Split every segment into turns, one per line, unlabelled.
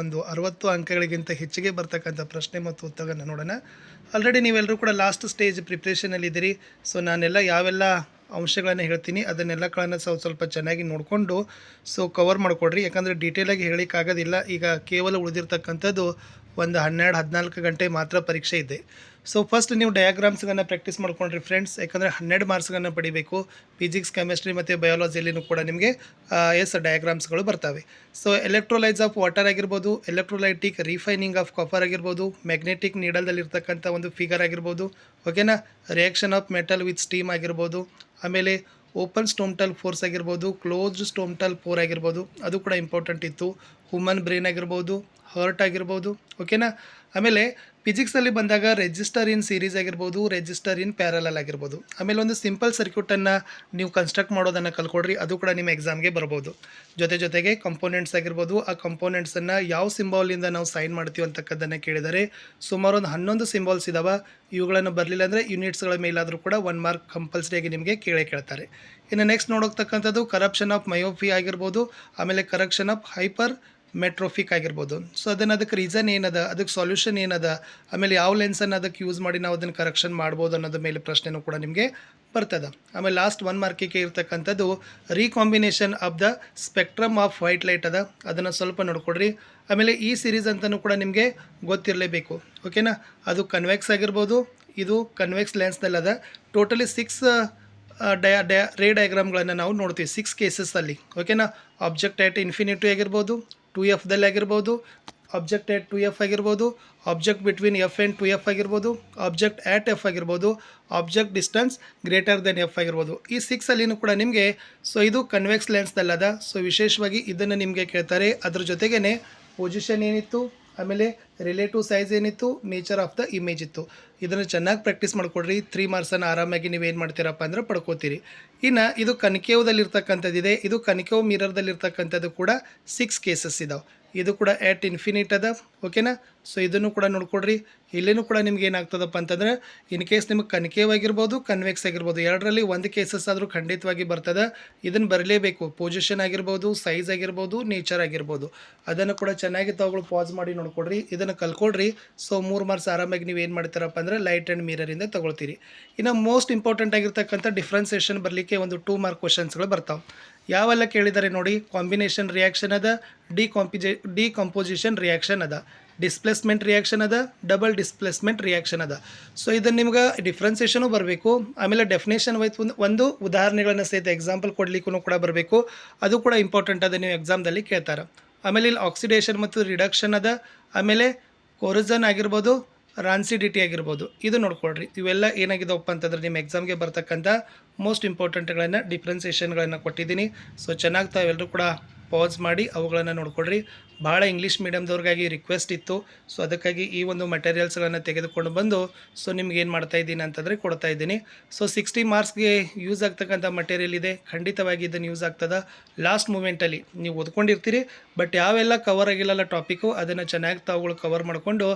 ಒಂದು ಅರವತ್ತು ಅಂಕಗಳಿಗಿಂತ ಹೆಚ್ಚಿಗೆ ಬರ್ತಕ್ಕಂಥ ಪ್ರಶ್ನೆ ಮತ್ತು ಉತ್ತರಗಳನ್ನು ನೋಡೋಣ. ಆಲ್ರೆಡಿ ನೀವೆಲ್ಲರೂ ಕೂಡ ಲಾಸ್ಟ್ ಸ್ಟೇಜ್ ಪ್ರಿಪ್ರೇಷನಲ್ಲಿದ್ದೀರಿ ಸೊ ನಾನೆಲ್ಲ ಯಾವೆಲ್ಲ ಅಂಶಗಳನ್ನು ಹೇಳ್ತೀನಿ ಅದನ್ನೆಲ್ಲಗಳನ್ನು ಸ್ವಲ್ಪ ಸ್ವಲ್ಪ ಚೆನ್ನಾಗಿ ನೋಡಿಕೊಂಡು ಸೊ ಕವರ್ ಮಾಡಿಕೊಡ್ರಿ. ಯಾಕಂದರೆ ಡೀಟೇಲಾಗಿ ಹೇಳಲಿಕ್ಕಾಗೋದಿಲ್ಲ. ಈಗ ಕೇವಲ ಉಳಿದಿರ್ತಕ್ಕಂಥದ್ದು ಒಂದು ಹನ್ನೆರಡು, ಹದಿನಾಲ್ಕು ಗಂಟೆ ಮಾತ್ರ ಪರೀಕ್ಷೆ ಇದೆ. ಸೊ ಫಸ್ಟ್ ನೀವು ಡಯಾಗ್ರಾಮ್ಸ್ಗಳನ್ನು ಪ್ರಾಕ್ಟೀಸ್ ಮಾಡ್ಕೊಂಡ್ರಿ ಫ್ರೆಂಡ್ಸ್ ಯಾಕಂದರೆ ಹನ್ನೆರಡು ಮಾರ್ಕ್ಸ್ಗಳನ್ನು ಪಡಿಬೇಕು. ಫಿಸಿಕ್ಸ್ ಕೆಮಿಸ್ಟ್ರಿ ಮತ್ತು ಬಯಾಲಜಿಯಲ್ಲಿನೂ ಕೂಡ ನಿಮಗೆ ಎಸ್ ಡಯಾಗ್ರಾಮ್ಸ್ಗಳು ಬರ್ತವೆ. ಸೊ ಎಲೆಕ್ಟ್ರೋಲೈಟ್ಸ್ ಆಫ್ ವಾಟರ್ ಆಗಿರ್ಬೋದು ಎಲೆಕ್ಟ್ರೋಲೈಟಿಕ್ ರಿಫೈನಿಂಗ್ ಆಫ್ ಕಾಪರ್ ಆಗಿರ್ಬೋದು ಮ್ಯಾಗ್ನೆಟಿಕ್ ನೀಡಲ್ದಲ್ಲಿರ್ತಕ್ಕಂಥ ಒಂದು ಫಿಗರ್ ಆಗಿರ್ಬೋದು ಓಕೆನಾ reaction of metal with steam ಆಗಿರ್ಬೋದು, ಆಮೇಲೆ ಓಪನ್ ಸ್ಟೋಮ್ಟಲ್ ಫೋರ್ಸ್ ಆಗಿರ್ಬೋದು, ಕ್ಲೋಸ್ಡ್ ಸ್ಟೋಮ್ಟಲ್ ಫೋರ್ ಆಗಿರ್ಬೋದು, ಅದು ಕೂಡ ಇಂಪಾರ್ಟೆಂಟ್ ಇತ್ತು. ಹ್ಯೂಮನ್ ಬ್ರೈನ್ ಆಗಿರ್ಬೋದು ಹರ್ಟ್ ಆಗಿರ್ಬೋದು ಓಕೆನಾ ಆಮೇಲೆ ಫಿಸಿಕ್ಸಲ್ಲಿ ಬಂದಾಗ ರೆಜಿಸ್ಟರ್ ಇನ್ ಸೀರೀಸ್ ಆಗಿರ್ಬೋದು ರೆಜಿಸ್ಟರ್ ಇನ್ ಪ್ಯಾರಲಲ್ ಆಗಿರ್ಬೋದು. ಆಮೇಲೆ ಒಂದು ಸಿಂಪಲ್ ಸರ್ಕ್ಯೂಟನ್ನು ನೀವು ಕನ್ಸ್ಟ್ರಕ್ಟ್ ಮಾಡೋದನ್ನು ಕಲ್ಕೊಡ್ರಿ ಅದು ಕೂಡ ನಿಮ್ಮ ಎಕ್ಸಾಮ್ಗೆ ಬರ್ಬೋದು. ಜೊತೆ ಜೊತೆಗೆ ಕಂಪೋನೆಂಟ್ಸ್ ಆಗಿರ್ಬೋದು, ಆ ಕಂಪೋನೆಂಟ್ಸನ್ನು ಯಾವ ಸಿಂಬಾಲಿಂದ ನಾವು ಸೈನ್ ಮಾಡ್ತೀವಿ ಅಂತಕ್ಕದ್ದನ್ನು ಕೇಳಿದರೆ, ಸುಮಾರು ಒಂದು ಹನ್ನೊಂದು ಸಿಂಬಾಲ್ಸ್ ಇದಾವೆ. ಇವುಗಳನ್ನು ಬರಲಿಲ್ಲ ಅಂದರೆ ಯೂನಿಟ್ಸ್ಗಳ ಮೇಲಾದರೂ ಕೂಡ ಒನ್ ಮಾರ್ಕ್ ಕಂಪಲ್ಸರಿಯಾಗಿ ನಿಮಗೆ ಕೇಳೇ ಕೇಳ್ತಾರೆ. ಇನ್ನು ನೆಕ್ಸ್ಟ್ ನೋಡೋಗ್ತಕ್ಕಂಥದ್ದು ಕರಪ್ಷನ್ ಆಫ್ ಮಯೋಫಿ ಆಗಿರ್ಬೋದು, ಆಮೇಲೆ ಕರಪ್ಷನ್ ಆಫ್ ಹೈಪರ್ ಮೆಟ್ರೋಫಿಕ್ ಆಗಿರ್ಬೋದು. ಸೊ ಅದನ್ನು ಅದಕ್ಕೆ ರೀಸನ್ ಏನದ, ಅದಕ್ಕೆ ಸೊಲ್ಯೂಷನ್ ಏನದ, ಆಮೇಲೆ ಯಾವ ಲೆನ್ಸನ್ನು ಅದಕ್ಕೆ ಯೂಸ್ ಮಾಡಿ ನಾವು ಅದನ್ನು ಕರೆಕ್ಷನ್ ಮಾಡ್ಬೋದು ಅನ್ನೋದ್ರ ಮೇಲೆ ಪ್ರಶ್ನೆನೂ ಕೂಡ ನಿಮಗೆ ಬರ್ತದೆ. ಆಮೇಲೆ ಲಾಸ್ಟ್ ಒನ್ ಮಾರ್ಕಿಗೆ ಇರ್ತಕ್ಕಂಥದ್ದು recombination of the spectrum of white light ಅದ. ಅದನ್ನು ಸ್ವಲ್ಪ ನೋಡ್ಕೊಡ್ರಿ ಆಮೇಲೆ ಈ ಸಿರೀಸ್ ಅಂತಲೂ ಕೂಡ ನಿಮಗೆ ಗೊತ್ತಿರಲೇಬೇಕು. ಓಕೆನಾ ಅದು ಕನ್ವೆಕ್ಸ್ ಆಗಿರ್ಬೋದು, ಇದು ಕನ್ವೆಕ್ಸ್ ಲೆನ್ಸ್ನಲ್ಲಿ ಅದ ಟೋಟಲಿ ಸಿಕ್ಸ್ ಡಯಾ ಡಯಾ ರೇ ಡಯಾಗ್ರಾಮ್ಗಳನ್ನು ನಾವು ನೋಡ್ತೀವಿ ಸಿಕ್ಸ್ ಕೇಸಸ್ಸಲ್ಲಿ ಓಕೆನಾ ಆಬ್ಜೆಕ್ಟ್ ಎಟ್ ಇನ್ಫಿನಿಟಿ ಆಗಿರ್ಬೋದು ಟು ಎಫ್ದಲ್ಲಿ ಆಗಿರ್ಬೋದು ಆಬ್ಜೆಕ್ಟ್ ಎಟ್ ಟು ಎಫ್ ಆಗಿರ್ಬೋದು object between F and two F ಆಗಿರ್ಬೋದು ಆಬ್ಜೆಕ್ಟ್ ಆ್ಯಟ್ ಎಫ್ ಆಗಿರ್ಬೋದು object distance greater than F ಆಗಿರ್ಬೋದು. ಈ ಸಿಕ್ಸಲ್ಲಿನೂ ಕೂಡ ನಿಮಗೆ ಸೊ ಇದು ಕನ್ವೆಕ್ಸ್ ಲೆನ್ಸ್ದಲ್ಲದ ಸೊ ವಿಶೇಷವಾಗಿ ಇದನ್ನು ನಿಮಗೆ ಕೇಳ್ತಾರೆ. ಅದ್ರ ಜೊತೆಗೇ ಪೊಸಿಷನ್ ಏನಿತ್ತು? ಆಮೇಲೆ ರಿಲೇಟಿವ್ ಸೈಜ್ ಏನಿತ್ತು? ನೇಚರ್ ಆಫ್ ದ ಇಮೇಜ್ ಇತ್ತು. ಇದನ್ನು ಚೆನ್ನಾಗಿ ಪ್ರಾಕ್ಟೀಸ್ ಮಾಡಿಕೊಡ್ರಿ. ತ್ರೀ ಮಾರ್ಕ್ಸನ್ನು ಆರಾಮಾಗಿ ನೀವು ಏನು ಮಾಡ್ತೀರಪ್ಪ ಅಂದ್ರೆ ಪಡ್ಕೋತೀರಿ. ಇನ್ನು ಇದು ಕನಕೇವದಲ್ಲಿರ್ತಕ್ಕಂಥದ್ದಿದೆ ಇದು ಕನಕೇವ್ ಮಿರರ್ದಲ್ಲಿರ್ತಕ್ಕಂಥದ್ದು ಕೂಡ ಸಿಕ್ಸ್ ಕೇಸಸ್ ಇದಾವೆ. ಇದು ಕೂಡ ಎಟ್ ಇನ್ಫಿನಿಟ್ ಅದ ಓಕೆನಾ ಸೊ ಇದನ್ನು ಕೂಡ ನೋಡ್ಕೊಡ್ರಿ. ಇಲ್ಲೇನೂ ಕೂಡ ನಿಮ್ಗೆ ಏನಾಗ್ತದಪ್ಪ ಅಂತಂದ್ರೆ ಇನ್ ಕೇಸ್ ನಿಮಗೆ ಕನ್ಕೇವ್ ಆಗಿರ್ಬೋದು ಕನ್ವೆಕ್ಸ್ ಆಗಿರ್ಬೋದು, ಎರಡರಲ್ಲಿ ಒಂದು ಕೇಸಸ್ ಆದರೂ ಖಂಡಿತವಾಗಿ ಬರ್ತದೆ. ಇದನ್ನು ಬರಲೇಬೇಕು. ಪೊಸಿಷನ್ ಆಗಿರ್ಬೋದು ಸೈಜ್ ಆಗಿರ್ಬೋದು ನೇಚರ್ ಆಗಿರ್ಬೋದು. ಅದನ್ನು ಕೂಡ ಚೆನ್ನಾಗಿ ತಗೊಳ್ಳಿ ಪಾಸ್ ಮಾಡಿ ನೋಡ್ಕೊಡ್ರಿ. ಇದನ್ನು ಕಲ್ಕೊಳ್ರಿ ಸೊ ಮೂರು ಮಾರ್ಕ್ಸ್ ಆರಾಮಾಗಿ ನೀವು ಏನು ಮಾಡ್ತೀರಪ್ಪ ಅಂದರೆ ಲೈಟ್ ಆ್ಯಂಡ್ ಮಿರರಿಂದ ತೊಗೊಳ್ತೀರಿ. ಇನ್ನು ಮೋಸ್ಟ್ ಇಂಪಾರ್ಟೆಂಟ್ ಆಗಿರ್ತಕ್ಕಂಥ ಡಿಫ್ರೆನ್ಸೇಷನ್ ಬರಲಿಕ್ಕೆ ಒಂದು ಟೂ ಮಾರ್ಕ್ ಕ್ವಶನ್ಸ್ಗಳು ಬರ್ತಾವೆ. ಯಾವೆಲ್ಲ ಕೇಳಿದ್ದಾರೆ ನೋಡಿ? ಕಾಂಬಿನೇಷನ್ ರಿಯಾಕ್ಷನ್ ಅದ ಡಿಕಾಂಪಿಜೆ ಡಿಕಂಪೋಸಿಷನ್ ರಿಯಾಕ್ಷನ್ ಅದ. ಡಿಸ್ಪ್ಲೇಸ್ಮೆಂಟ್ ರಿಯಾಕ್ಷನ್ ಅದ ಡಬಲ್ ಡಿಸ್ಪ್ಲೇಸ್ಮೆಂಟ್ ರಿಯಾಕ್ಷನ್ ಅದ. ಸೊ ಇದನ್ನು ನಿಮ್ಗೆ ಡಿಫ್ರೆನ್ಸಿಯೇಷನು ಬರಬೇಕು. ಆಮೇಲೆ ಡೆಫಿನೇಷನ್ ವೈತ್ ಒಂದು ಒಂದು ಉದಾಹರಣೆಗಳನ್ನು ಸಹಿತ ಎಕ್ಸಾಂಪಲ್ ಕೊಡ್ಲಿಕ್ಕೂ ಕೂಡ ಬರಬೇಕು. ಅದು ಕೂಡ ಇಂಪಾರ್ಟೆಂಟ್ ಅದ ನೀವು ಎಕ್ಸಾಮ್ದಲ್ಲಿ ಕೇಳ್ತಾರೆ. ಆಮೇಲೆ ಇಲ್ಲಿ ಆಕ್ಸಿಡೇಷನ್ ಮತ್ತು ರಿಡಕ್ಷನ್ ಅದ. ಆಮೇಲೆ ಕೊರಿಸನ್ ಆಗಿರ್ಬೋದು ರಾನ್ಸಿಡಿಟಿ ಆಗಿರ್ಬೋದು. ಇದು ನೋಡ್ಕೊಳ್ರಿ. ಇವೆಲ್ಲ ಏನಾಗಿದವಪ್ಪ ಅಂತಂದ್ರೆ ನಿಮ್ಮ ಎಕ್ಸಾಮ್ಗೆ ಬರ್ತಕ್ಕಂಥ ಮೋಸ್ಟ್ ಇಂಪಾರ್ಟೆಂಟ್ಗಳನ್ನು ಡಿಫ್ರೆನ್ಸೇಷನ್ಗಳನ್ನು ಕೊಟ್ಟಿದ್ದೀನಿ. ಸೊ ಚೆನ್ನಾಗಿ ತಾವೆಲ್ಲರೂ ಕೂಡ. ಪಾಸ್ ಮಾಡಿ ಅವುಗಳನ್ನು ನೋಡ್ಕೊಳ್ರಿ. ಭಾಳ ಇಂಗ್ಲೀಷ್ ಮೀಡಿಯಮ್ದವ್ರಿಗಾಗಿ ರಿಕ್ವೆಸ್ಟ್ ಇತ್ತು. ಸೊ ಅದಕ್ಕಾಗಿ ಈ ಒಂದು ಮೆಟೀರಿಯಲ್ಸ್ಗಳನ್ನು ತೆಗೆದುಕೊಂಡು ಬಂದು ಸೊ ನಿಮ್ಗೆ ಏನು ಮಾಡ್ತಾ ಇದ್ದೀನಿ ಅಂತಂದರೆ ಕೊಡ್ತಾ ಇದ್ದೀನಿ. ಸೊ ಸಿಕ್ಸ್ಟಿ ಮಾರ್ಕ್ಸ್ಗೆ ಯೂಸ್ ಆಗ್ತಕ್ಕಂಥ ಮಟೀರಿಯಲ್ ಇದೆ. ಖಂಡಿತವಾಗಿ ಇದನ್ನು ಯೂಸ್ ಆಗ್ತದೆ. ಲಾಸ್ಟ್ ಮೂಮೆಂಟಲ್ಲಿ ನೀವು ಓದ್ಕೊಂಡಿರ್ತೀರಿ. ಬಟ್ ಯಾವೆಲ್ಲ ಕವರ್ ಆಗಿಲ್ಲಲ್ಲ ಟಾಪಿಕ್ಕು ಅದನ್ನು ಚೆನ್ನಾಗಿ ತಾವುಗಳು ಕವರ್ ಮಾಡಿಕೊಂಡು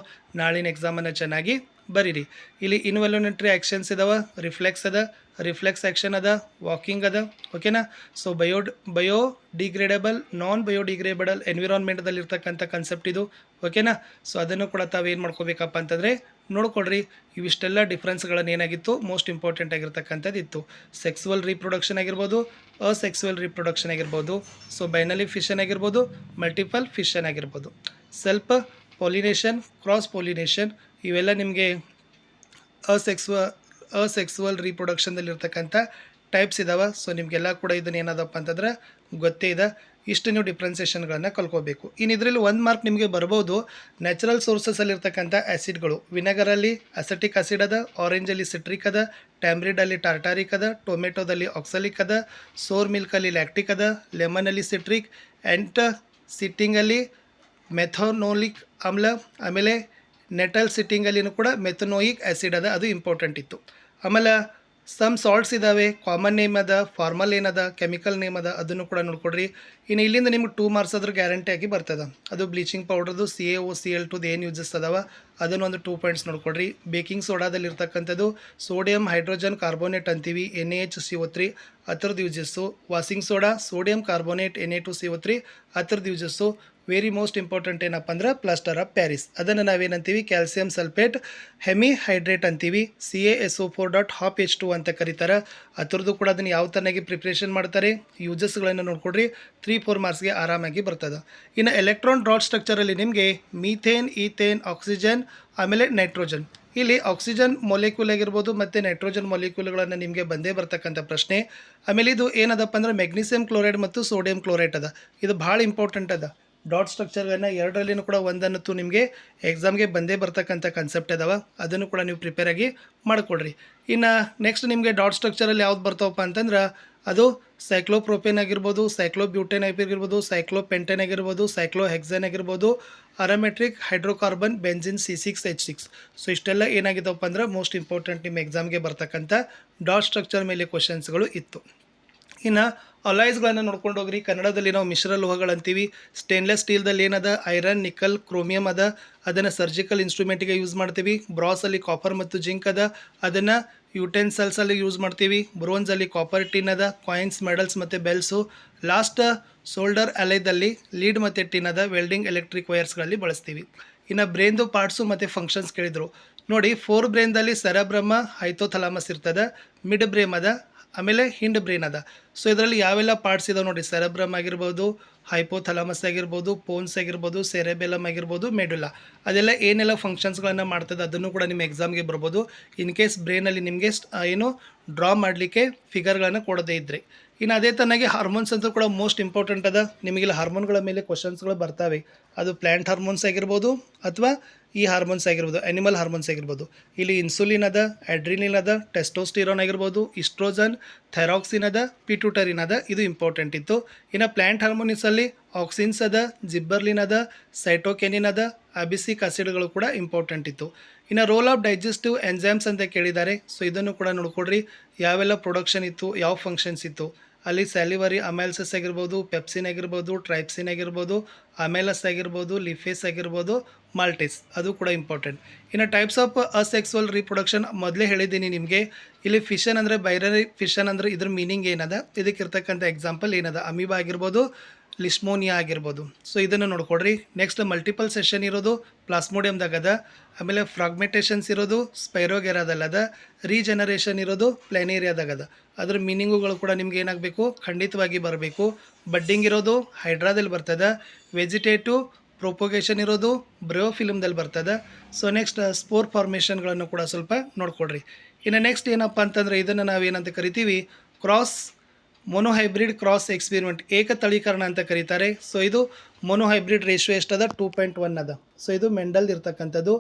ನಾಳಿನ ಎಕ್ಸಾಮನ್ನು ಚೆನ್ನಾಗಿ ಬರೀರಿ. ಇಲ್ಲಿ ಇನ್ವೆಲೋನೆಂಟ್ರಿ ಆ್ಯಕ್ಷನ್ಸ್ ಇದಾವೆ ರಿಫ್ಲೆಕ್ಸ್ ಅದ ರಿಫ್ಲೆಕ್ಸ್ ಆ್ಯಕ್ಷನ್ ಅದ ವಾಕಿಂಗ್ ಅದ ಓಕೆನಾ so bio biodegradable non biodegradable ಎನ್ವಿರಾನ್ಮೆಂಟ್ದಲ್ಲಿರ್ತಕ್ಕಂಥ concept ಇದು ಓಕೆನಾ ಸೊ ಅದನ್ನು ಕೂಡ ತಾವೇನು ಮಾಡ್ಕೋಬೇಕಪ್ಪ ಅಂತಂದರೆ, ನೋಡ್ಕೊಳ್ರಿ, ಇವಿಷ್ಟೆಲ್ಲ ಡಿಫ್ರೆನ್ಸ್ಗಳನ್ನು ಏನಾಗಿತ್ತು ಮೋಸ್ಟ್ ಇಂಪಾರ್ಟೆಂಟ್ ಆಗಿರ್ತಕ್ಕಂಥದ್ದು ಇತ್ತು. ಸೆಕ್ಸುವಲ್ ರೀಪ್ರೊಡಕ್ಷನ್ ಆಗಿರ್ಬೋದು ಅಸೆಕ್ಸುವಲ್ ರೀಪ್ರೊಡಕ್ಷನ್ ಆಗಿರ್ಬೋದು ಸೊ ಬೈನಲಿ ಫಿಷನ್ ಆಗಿರ್ಬೋದು ಮಲ್ಟಿಪಲ್ ಫಿಷನ್ ಆಗಿರ್ಬೋದು. ಸ್ವಲ್ಪ ಪೊಲಿನೇಷನ್ ಕ್ರಾಸ್ ಪೊಲಿನೇಷನ್ ಇವೆಲ್ಲ ನಿಮಗೆ ಅಸೆಕ್ಸುವ ಅಸೆಕ್ಸುವಲ್ ರೀಪ್ರೊಡಕ್ಷನ್ದಲ್ಲಿರ್ತಕ್ಕಂಥ ಟೈಪ್ಸ್ ಇದಾವೆ. ಸೊ ನಿಮಗೆಲ್ಲ ಕೂಡ ಇದನ್ನ ಏನದಪ್ಪ ಅಂತಂದ್ರೆ ಗೊತ್ತೇ ಇದೆ. ಇಷ್ಟು ನೀವು ಡಿಫ್ರೆನ್ಸೇಷನ್ಗಳನ್ನು ಕಲ್ಕೋಬೇಕು. ಇನ್ನು ಇದರಲ್ಲಿ ಒಂದು ಮಾರ್ಕ್ ನಿಮಗೆ ಬರ್ಬೋದು. ನ್ಯಾಚುರಲ್ ಸೋರ್ಸಸಲ್ಲಿರ್ತಕ್ಕಂಥ ಆ್ಯಸಿಡ್ಗಳು ವಿನೆಗರಲ್ಲಿ ಅಸೆಟಿಕ್ ಆಸಿಡ್ ಅದ, ಆರೆಂಜಲ್ಲಿ ಸಿಟ್ರಿಕ್ ಅದ ಟ್ಯಾಮ್ರಿಡಲ್ಲಿ ಟಾರ್ಟಾರಿಕ್ ಅದ, ಟೊಮೆಟೊದಲ್ಲಿ ಆಕ್ಸಲಿಕ್ ಅದ, ಸೋರ್ ಮಿಲ್ಕಲ್ಲಿ ಲ್ಯಾಕ್ಟಿಕ್ ಅದ, ಲೆಮನಲ್ಲಿ ಸಿಟ್ರಿಕ್ ಆ್ಯಂಟ ಸಿಟ್ಟಿಂಗಲ್ಲಿ ಮೆಥೋನೋಲಿಕ್ ಆಮ್ಲ ಆಮೇಲೆ ನೆಟಲ್ ಸಿಟ್ಟಿಂಗಲ್ಲಿನೂ ಕೂಡ ಮೆಥನೋಯಿಕ್ ಆ್ಯಸಿಡ್ ಅದ, ಅದು ಇಂಪಾರ್ಟೆಂಟ್ ಇತ್ತು. ಆಮೇಲೆ ಸಮ್ ಸಾಲ್ಟ್ಸ್ ಇದ್ದಾವೆ ಕಾಮನ್ ನೇಮ್ ಅದ ಫಾರ್ಮಲ್ ಏನದ ಕೆಮಿಕಲ್ ನೇಮ್ ಅದ, ಅದನ್ನು ಕೂಡ ನೋಡ್ಕೊಡ್ರಿ. ಇನ್ನು ಇಲ್ಲಿಂದ ನಿಮ್ಗೆ ಟೂ ಮಾರ್ಕ್ಸ್ ಆದ್ರೂ ಗ್ಯಾರಂಟಿ ಆಗಿ ಬರ್ತದೆ. ಅದು bleaching ಪೌಡ್ರದು C A O C L ಟುದು ಏನು ಯೂಸಸ್ ಅದಾವ, ಅದನ್ನು ಒಂದು ಟೂ ಪಾಯಿಂಟ್ಸ್ ನೋಡ್ಕೊಡ್ರಿ. ಬೇಕಿಂಗ್ ಸೋಡಾದಲ್ಲಿ ಇರ್ತಕ್ಕಂಥದ್ದು ಸೋಡಿಯಂ ಹೈಡ್ರೋಜನ್ ಕಾರ್ಬೋನೇಟ್ ಅಂತೀವಿ N A H C O three ಆ uses washing soda sodium carbonate N A two C O three ಆ ಯೂಸಸ್ಸು ವೆರಿ ಮೋಸ್ಟ್ ಇಂಪಾರ್ಟೆಂಟ್ ಏನಪ್ಪ ಅಂದ್ರೆ ಪ್ಲಾಸ್ಟರ್ ಆಫ್ ಪ್ಯಾರಿಸ್ ಅದನ್ನು ನಾವೇನಂತೀವಿ? ಕ್ಯಾಲ್ಸಿಯಂ ಸಲ್ಫೇಟ್ ಹೆಮಿ ಹೈಡ್ರೇಟ್ ಅಂತೀವಿ. C A S O four dot half H two ಅಂತ ಕರೀತಾರೆ. ಅದರದ್ದು ಕೂಡ ಅದನ್ನು ಯಾವ ಥರನಾಗಿ ಪ್ರಿಪ್ರೇಷನ್ ಮಾಡ್ತಾರೆ? ಯೂಸಸ್ಗಳನ್ನು ನೋಡ್ಕೊಡ್ರಿ. ತ್ರೀ ಫೋರ್ ಮಾರ್ಕ್ಸ್ಗೆ ಆರಾಮಾಗಿ ಬರ್ತದೆ. ಇನ್ನು ಎಲೆಕ್ಟ್ರಾನ್ ಡ್ರಾಟ್ ಸ್ಟ್ರಕ್ಚರಲ್ಲಿ ನಿಮಗೆ ಮೀಥೇನ್ ಈಥೇನ್ ಆಕ್ಸಿಜನ್ ಆಮೇಲೆ ನೈಟ್ರೋಜನ್ ಇಲ್ಲಿ ಆಕ್ಸಿಜನ್ ಮೊಲಿಕ್ಯೂಲ್ ಆಗಿರ್ಬೋದು ಮತ್ತು ನೈಟ್ರೋಜನ್ ಮೊಲಿಕ್ಯೂಲ್ಗಳನ್ನು ನಿಮಗೆ ಬಂದೇ ಬರ್ತಕ್ಕಂಥ ಪ್ರಶ್ನೆ. ಆಮೇಲೆ ಇದು ಏನದಪ್ಪ ಅಂದ್ರೆ ಮೆಗ್ನೀಸಿಯಂ ಕ್ಲೋರೈಡ್ ಮತ್ತು ಸೋಡಿಯಂ ಕ್ಲೋರೈಡ್ ಅದ. ಇದು ಭಾಳ ಇಂಪಾರ್ಟೆಂಟ್ ಅದ. ಡಾಟ್ ಸ್ಟ್ರಕ್ಚರ್ಗಳನ್ನ ಎರಡರಲ್ಲಿನೂ ಕೂಡ ಒಂದನ್ನತ್ತು ನಿಮಗೆ ಎಕ್ಸಾಮ್ಗೆ ಬಂದೇ ಬರ್ತಕ್ಕಂಥ ಕನ್ಸೆಪ್ಟ್ ಅದಾವ. ಅದನ್ನು ಕೂಡ ನೀವು ಪ್ರಿಪೇರ್ ಆಗಿ ಮಾಡಿಕೊಡ್ರಿ ಇನ್ನು ನೆಕ್ಸ್ಟ್ ನಿಮಗೆ ಡಾಟ್ ಸ್ಟ್ರಕ್ಚರಲ್ಲಿ ಯಾವ್ದು ಬರ್ತಾವಪ್ಪ ಅಂತಂದ್ರೆ ಅದು ಸೈಕ್ಲೋಪ್ರೋಪೇನ್ ಆಗಿರ್ಬೋದು ಸೈಕ್ಲೋಬ್ಯೂಟೇನ್ ಆಗಿರ್ಬೋದು ಸೈಕ್ಲೋಪೆಂಟೇನ್ ಆಗಿರ್ಬೋದು ಸೈಕ್ಲೋ ಹೆಕ್ಸೆನ್ ಆಗಿರ್ಬೋದು aromatic hydrocarbon benzene C six H six so ಇಷ್ಟೆಲ್ಲ ಏನಾಗಿದ್ದವಪ್ಪ ಅಂದ್ರೆ ಮೋಸ್ಟ್ ಇಂಪಾರ್ಟೆಂಟ್ ನಿಮ್ಮ ಎಕ್ಸಾಮ್ಗೆ ಬರ್ತಕ್ಕಂಥ ಡಾಟ್ ಸ್ಟ್ರಕ್ಚರ್ ಮೇಲೆ ಕ್ವಶನ್ಸ್ಗಳು ಇತ್ತು. ಇನ್ನು ಅಲಾಯ್ಸ್ಗಳನ್ನು ನೋಡ್ಕೊಂಡು ಹೋಗ್ರಿ. ಕನ್ನಡದಲ್ಲಿ ನಾವು ಮಿಶ್ರ ಲೋಹಗಳಂತೀವಿ ಸ್ಟೇನ್ಲೆಸ್ ಸ್ಟೀಲ್ದಲ್ಲಿ ಏನದ ಐರನ್ ನಿಕಲ್ ಕ್ರೋಮಿಯಂ ಅದ. ಅದನ್ನು ಸರ್ಜಿಕಲ್ ಇನ್ಸ್ಟ್ರೂಮೆಂಟಿಗೆ ಯೂಸ್ ಮಾಡ್ತೀವಿ. ಬ್ರಾಸಲ್ಲಿ ಕಾಪರ್ ಮತ್ತು ಜಿಂಕ್ ಅದ. ಅದನ್ನು ಯುಟೆನ್ಸಲ್ಸಲ್ಲಿ ಯೂಸ್ ಮಾಡ್ತೀವಿ. ಬ್ರೋನ್ಸಲ್ಲಿ ಕಾಪರ್ ಟಿನ್ ಅದ. ಕಾಯಿನ್ಸ್ ಮೆಡಲ್ಸ್ ಮತ್ತು ಬೆಲ್ಸು ಲಾಸ್ಟ್ ಸೋಲ್ಡರ್ ಅಲೈದಲ್ಲಿ ಲೀಡ್ ಮತ್ತು ಟಿನ್ ಅದ. ವೆಲ್ಡಿಂಗ್ ಎಲೆಕ್ಟ್ರಿಕ್ ವೈರ್ಸ್ಗಳಲ್ಲಿ ಬಳಸ್ತೀವಿ. ಇನ್ನು ಬ್ರೇನ್ದು ಪಾರ್ಟ್ಸು ಮತ್ತು ಫಂಕ್ಷನ್ಸ್ ಕೇಳಿದರು. ನೋಡಿ ಫೋರ್ ಬ್ರೇನ್ದಲ್ಲಿ ಸರಬ್ರಹ್ಮ ಹೈಥೋಥಲಾಮಸ್ ಇರ್ತದೆ. ಮಿಡ್ ಬ್ರೇಮ್ ಅದ. ಆಮೇಲೆ ಹಿಂಡ್ ಬ್ರೈನ್ ಅದ. ಸೊ ಇದರಲ್ಲಿ ಯಾವೆಲ್ಲ ಪಾರ್ಟ್ಸ್ ಇದಾವೆ ನೋಡಿ, ಸೆರೆಬ್ರಮ್ ಆಗಿರ್ಬೋದು ಹೈಪೋಥಲಾಮಸ್ ಆಗಿರ್ಬೋದು ಪೋನ್ಸ್ ಆಗಿರ್ಬೋದು ಸೆರೆಬೆಲಮ್ ಆಗಿರ್ಬೋದು ಮೆಡುಲಾ ಅದೆಲ್ಲ ಏನೆಲ್ಲ ಫಂಕ್ಷನ್ಸ್ಗಳನ್ನು ಮಾಡ್ತದೆ ಅದನ್ನು ಕೂಡ ನಿಮ್ಮ ಎಕ್ಸಾಮ್ಗೆ ಬರ್ಬೋದು. ಇನ್ ಕೇಸ್ ಬ್ರೈನಲ್ಲಿ ನಿಮಗೆ ಏನು ಡ್ರಾ ಮಾಡಲಿಕ್ಕೆ ಫಿಗರ್ಗಳನ್ನು ಕೊಡದೇ ಇದ್ರಿ. ಇನ್ನು ಅದೇ ತನಗೆ ಹಾರ್ಮೋನ್ಸ್ ಅಂತೂ ಕೂಡ ಮೋಸ್ಟ್ ಇಂಪಾರ್ಟೆಂಟ್ ಅದ. ನಿಮಗೆಲ್ಲ ಹಾರ್ಮೋನ್ಗಳ ಮೇಲೆ ಕ್ವಶನ್ಸ್ಗಳು ಬರ್ತಾವೆ. ಅದು ಪ್ಲ್ಯಾಂಟ್ ಹಾರ್ಮೋನ್ಸ್ ಆಗಿರ್ಬೋದು ಅಥವಾ ಈ ಹಾರ್ಮೋನ್ಸ್ ಆಗಿರ್ಬೋದು ಅನಿಮಲ್ ಹಾರ್ಮೋನ್ಸ್ ಆಗಿರ್ಬೋದು. ಇಲ್ಲಿ ಇನ್ಸುಲಿನ್ ಅದ ಅಡ್ರಿನಿನ್ ಅದ ಟೆಸ್ಟೋಸ್ಟಿರೋನ್ ಆಗಿರ್ಬೋದು ಇಸ್ಟ್ರೋಜನ್ ಥೈರಾಕ್ಸಿನ್ ಅದ ಪಿಟ್ಯೂಟರಿನ್ ಅದ, ಇದು ಇಂಪಾರ್ಟೆಂಟ್ ಇತ್ತು. ಇನ್ನು ಪ್ಲ್ಯಾಂಟ್ ಹಾರ್ಮೋನಿಸಲ್ಲಿ ಆಕ್ಸಿನ್ಸ್ ಅದ ಜಿಬ್ಬರ್ಲಿನ್ ಅದ ಸೈಟೋಕೆನಿನ್ ಅದ ಅಬಿಸಿಕ್ ಆಸಿಡ್ಗಳು ಕೂಡ ಇಂಪಾರ್ಟೆಂಟ್ ಇತ್ತು. ಇನ್ನು ರೋಲ್ ಆಫ್ ಡೈಜೆಸ್ಟಿವ್ ಎಂಜೈಮ್ಸ್ ಅಂತ ಕೇಳಿದ್ದಾರೆ. ಸೊ ಇದನ್ನು ಕೂಡ ನೋಡ್ಕೊಡ್ರಿ. ಯಾವೆಲ್ಲ ಪ್ರೊಡಕ್ಷನ್ ಇತ್ತು, ಯಾವ ಫಂಕ್ಷನ್ಸ್ ಇತ್ತು. ಅಲ್ಲಿ ಸ್ಯಾಲಿವರಿ ಅಮೈಲ್ಸಸ್ ಆಗಿರ್ಬೋದು, ಪೆಪ್ಸಿನ್ ಆಗಿರ್ಬೋದು, ಟ್ರೈಪ್ಸಿನ್ ಆಗಿರ್ಬೋದು, ಅಮೆಲಸ್ ಆಗಿರ್ಬೋದು, ಲಿಫೇಸ್ ಆಗಿರ್ಬೋದು, ಮಾಲ್ಟಿಸ್. ಅದು ಕೂಡ ಇಂಪಾರ್ಟೆಂಟ್. ಇನ್ನು ಟೈಪ್ಸ್ ಆಫ್ ಅಸೆಕ್ಸುವಲ್ ರೀಪ್ರೊಡಕ್ಷನ್ ಮೊದಲೇ ಹೇಳಿದ್ದೀನಿ ನಿಮಗೆ. ಇಲ್ಲಿ ಫಿಷನ್ ಅಂದರೆ ಬೈರರಿ ಫಿಷನ್ ಅಂದರೆ ಇದ್ರ ಮೀನಿಂಗ್ ಏನದ? ಇದಕ್ಕಿರ್ತಕ್ಕಂಥ ಎಕ್ಸಾಂಪಲ್ ಏನದ? ಅಮೀಬಾ ಆಗಿರ್ಬೋದು ಲಿಸ್ಮೋನಿಯಾ ಆಗಿರ್ಬೋದು. ಸೊ ಇದನ್ನು ನೋಡ್ಕೊಡ್ರಿ ನೆಕ್ಸ್ಟ್ ಮಲ್ಟಿಪಲ್ ಸೆಷನ್ ಇರೋದು ಪ್ಲಾಸ್ಮೋಡಿಯಮ್ದಾಗ ಅದ ಆಮೇಲೆ ಫ್ರಾಗ್ಮೆಂಟೇಷನ್ಸ್ ಇರೋದು ಸ್ಪೈರೋಗೆರಾದಲ್ಲಿ ಅದ ರೀಜನರೇಷನ್ ಇರೋದು ಪ್ಲಾನೇರಿಯಾದಾಗ ಅದ ಅದ್ರ ಮೀನಿಂಗುಗಳು ಕೂಡ ನಿಮ್ಗೆ ಏನಾಗಬೇಕು? ಖಂಡಿತವಾಗಿ ಬರಬೇಕು. ಬಡ್ಡಿಂಗ್ ಇರೋದು ಹೈಡ್ರಾದಲ್ಲಿ ಬರ್ತದೆ. ವೆಜಿಟೇಟಿವ್ ಪ್ರೊಪೊಗೇಷನ್ ಇರೋದು ಬ್ರೋ ಫಿಲ್ಮ್ದಲ್ಲಿ ಬರ್ತದೆ ಸೊ ನೆಕ್ಸ್ಟ್ ಸ್ಪೋರ್ ಫಾರ್ಮೇಷನ್ಗಳನ್ನು ಕೂಡ ಸ್ವಲ್ಪ ನೋಡ್ಕೊಡ್ರಿ ಇನ್ನು ನೆಕ್ಸ್ಟ್ ಏನಪ್ಪ ಅಂತಂದರೆ, ಇದನ್ನು ನಾವೇನಂತ ಕರಿತೀವಿ? ಕ್ರಾಸ್ ಮೊನೋಹೈಬ್ರಿಡ್ ಕ್ರಾಸ್ ಎಕ್ಸ್ಪೆರಿಮೆಂಟ್ ಏಕತಳೀಕರಣ ಅಂತ ಕರೀತಾರೆ. ಸೊ ಇದು ಮೊನೋಹೈಬ್ರಿಡ್ ರೇಷಿಯೋ ಎಷ್ಟದ? ಟೂ ಪಾಯಿಂಟ್ ಒನ್ ಅದ. ಸೊ ಇದು ಮೆಂಡಲ್ ಇರ್ತಕ್ಕಂಥದ್ದು.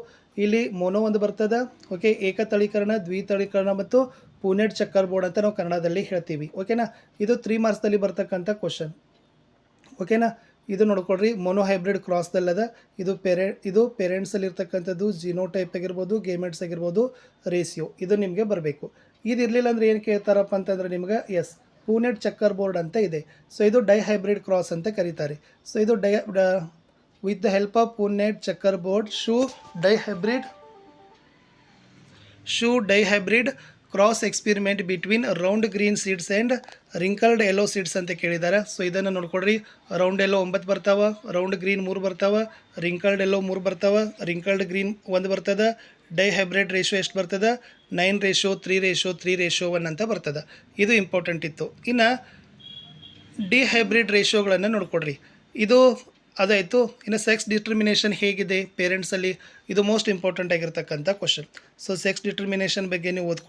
ಇಲ್ಲಿ ಮೊನೋ ಒಂದು ಬರ್ತದ. ಓಕೆ ಏಕತಳೀಕರಣ, ದ್ವಿತಳೀಕರಣ ಮತ್ತು ಪೂನೆಟ್ ಚಕ್ಕರ್ ಬೋರ್ಡ್ ಅಂತ ನಾವು ಕನ್ನಡದಲ್ಲಿ ಹೇಳ್ತೀವಿ. ಓಕೆನಾ ಇದು ತ್ರೀ ಮಾರ್ಕ್ಸ್ದಲ್ಲಿ ಬರ್ತಕ್ಕಂಥ ಕ್ವಶನ್ ಓಕೆನಾ ಇದು ನೋಡ್ಕೊಡ್ರಿ ಮೊನೋಹೈಬ್ರಿಡ್ ಕ್ರಾಸ್ದಲ್ಲದ ಇದು ಪೆರೆ, ಇದು ಪೇರೆಂಟ್ಸಲ್ಲಿ ಇರ್ತಕ್ಕಂಥದ್ದು ಜಿನೋ ಟೈಪ್ ಆಗಿರ್ಬೋದು ಗೇಮೆಟ್ಸ್ ಆಗಿರ್ಬೋದು ರೇಸಿಯೋ ಇದು ನಿಮಗೆ ಬರಬೇಕು. ಇದು ಇರಲಿಲ್ಲ ಅಂದರೆ ಏನು ಕೇಳ್ತಾರಪ್ಪ ಅಂತಂದ್ರೆ ನಿಮ್ಗೆ ಎಸ್ ಪೂನೆಟ್ ಚಕ್ಕರ್ ಬೋರ್ಡ್ ಅಂತ ಇದೆ. ಸೊ, ಇದು ಡೈ ಹೈಬ್ರಿಡ್ ಕ್ರಾಸ್ ಅಂತ ಕರೀತಾರೆ. ಸೊ, ಇದು di with the help of Punnett checker board, show dihybrid, show dihybrid, cross experiment between round green seeds and wrinkled yellow seeds ಅಂತ ಕೇಳಿದ್ದಾರೆ ಸೊ, ಇದನ್ನು ನೋಡ್ಕೊಡ್ರಿ. ರೌಂಡ್ ಎಲ್ಲೋ ಒಂಬತ್ತು ಬರ್ತಾವ, ರೌಂಡ್ ಗ್ರೀನ್ ಮೂರು ಬರ್ತಾವೆ, ರಿಂಕಲ್ಡ್ ಎಲ್ಲೋ ಮೂರು ಬರ್ತಾವ, ರಿಂಕಲ್ಡ್ ಗ್ರೀನ್ ಒಂದು ಬರ್ತದೆ ಡೈ ರೇಷೋ ಎಷ್ಟು ಬರ್ತದೆ? Nine ratio three ratio three ratio one ಅಂತ ಬರ್ತದೆ. ಇದು ಇಂಪಾರ್ಟೆಂಟ್ ಇತ್ತು. ಇನ್ನು ಡಿಹೈಬ್ರಿಡ್ ಹೈಬ್ರಿಡ್ ರೇಷಿಯೋಗಳನ್ನು ನೋಡ್ಕೊಡ್ರಿ. ಇದು ಅದಾಯಿತು. ಇನ್ನು ಸೆಕ್ಸ್ ಡಿಟರ್ಮಿನೇಷನ್ ಹೇಗಿದೆ? ಪೇರೆಂಟ್ಸಲ್ಲಿ ಇದು ಮೋಸ್ಟ್ ಇಂಪಾರ್ಟೆಂಟ್ ಆಗಿರ್ತಕ್ಕಂಥ ಕ್ವಶನ್ ಸೊ ಸೆಕ್ಸ್ ಡಿಟರ್ಮಿನೇಷನ್ ಬಗ್ಗೆ ನೀವು ಓದ್ಕೊಂಡು